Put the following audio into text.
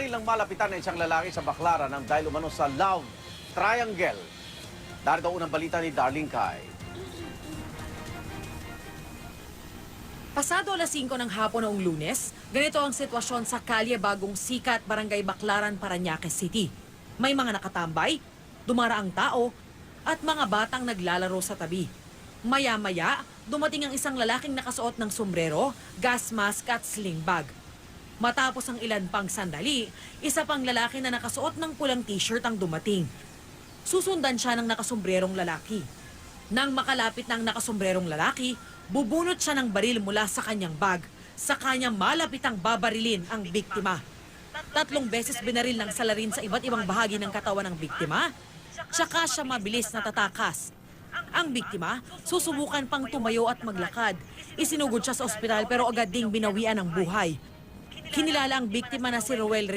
Binaril ng malapitan ng isang lalaki sa Baclaran ng dahil umano sa love triangle. Darito unang balita ni Darlene Kai. Pasado alas 5 ng hapon noong lunes, ganito ang sitwasyon sa Kalye Bagong Sikat, Barangay Baclaran, Parañaque City. May mga nakatambay, dumaraang tao, at mga batang naglalaro sa tabi. Maya-maya, dumating ang isang lalaking nakasuot ng sombrero, gas mask at sling bag. Matapos ang ilan pang sandali, isa pang lalaki na nakasuot ng pulang t-shirt ang dumating. Susundan siya ng nakasombrerong lalaki. Nang makalapit ng nakasombrerong lalaki, bubunot siya ng baril mula sa kanyang bag. Sa kanya malapitang babarilin ang biktima. Tatlong beses binaril ng salarin sa iba't ibang bahagi ng katawan ng biktima. Tsaka siya mabilis na tatakas. Ang biktima, susubukan pang tumayo at maglakad. Isinugod siya sa ospital pero agad ding binawian ng buhay. Kinilala ang biktima na si Roel